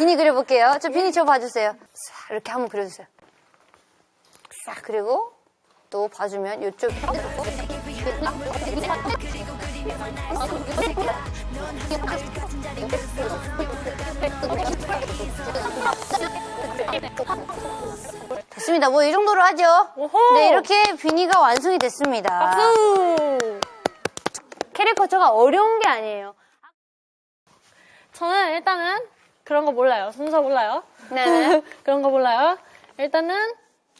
비니 그려볼게요. 저 비니 저 봐주세요. 싹 이렇게 한번 그려주세요. 싹 그리고 또 봐주면 이쪽. 됐습니다. 뭐 이 정도로 하죠. 오호. 네, 이렇게 비니가 완성이 됐습니다. 박수! 캐릭터가 어려운 게 아니에요. 저는 일단은 그런 거 몰라요. 순서 몰라요. 네네. 그런 거 몰라요. 일단은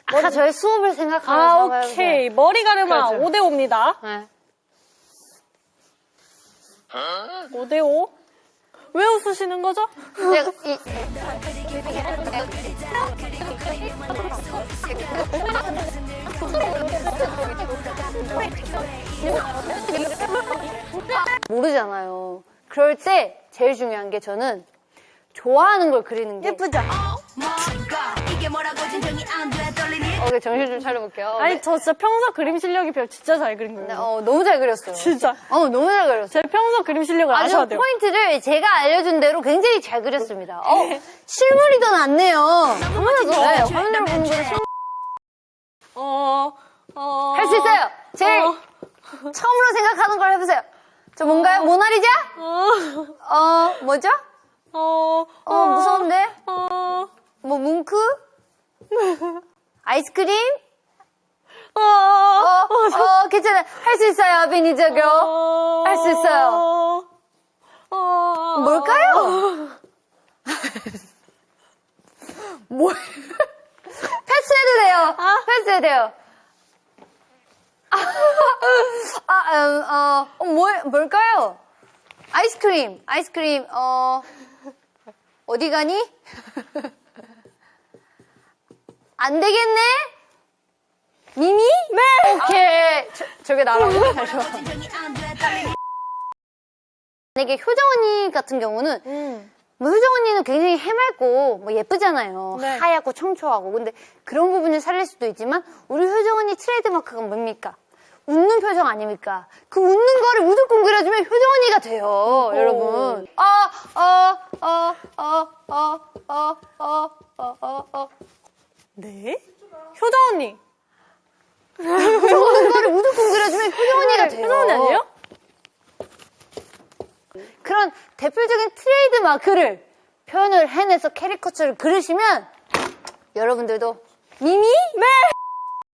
아까 저희 수업을 아 생각하면서 오케이 머리 가르마 그렇죠. 5대 5입니다. 네. 5대 5. 왜 웃으시는 거죠? 내가 이, 모르잖아요. 그럴 때 제일 중요한 게 저는 좋아하는 걸 그리는 게 예쁘죠? 어, 정신 좀 차려볼게요. 아니 저 진짜 평소 그림 실력이 별 진짜 잘 그린 네, 거예요. 어, 너무 잘 그렸어요. 진짜. 어, 너무 잘 그렸어요. 제 평소 그림 실력을 아주 아셔야 돼요. 포인트를 제가 알려준 대로 굉장히 잘 그렸습니다. 어, 실물이 더 낫네요. 화면에서 네, 화면으로 보는 거는 실물 어, 어. 할 수 있어요. 제일 어, 처음으로 생각하는 걸 해보세요. 저 뭔가요? 모나리자? 어, 어, 뭐죠? 어, 어, 무서운데? 어, 뭐, 뭉크? 아이스크림? 어, 어, 어, 괜찮아. 할 수 있어요, 비니 저교. 어, 할수 있어요. 어, 어, 뭘까요? 뭘? 패스해도 돼요. 패스해도 돼요. 아, 음, 어, 어, 뭘, 뭘까요? 아이스크림, 아이스크림, 어, 어디 가니? 안 되겠네? 미미? 네! 오케이. 저, 저게 나라고. 안돼 떨리니 만약에 효정 언니 같은 경우는 음. 뭐 효정 언니는 굉장히 해맑고 뭐 예쁘잖아요. 네. 하얗고 청초하고. 근데 그런 부분을 살릴 수도 있지만 우리 효정 언니 트레이드 마크가 뭡니까? 웃는 표정 아닙니까? 그 웃는 거를 무조건 그려주면 효정 언니가 돼요, 여러분. 어, 어, 어, 어, 어, 어, 어, 어, 어, 어. 네? 효정 언니. 웃는 거를 무조건 그려주면 효정 언니가 돼요. 효정 언니 아니에요? 그런 대표적인 트레이드 마크를 표현을 해내서 캐리커처를 그리시면 여러분들도 미미? 네!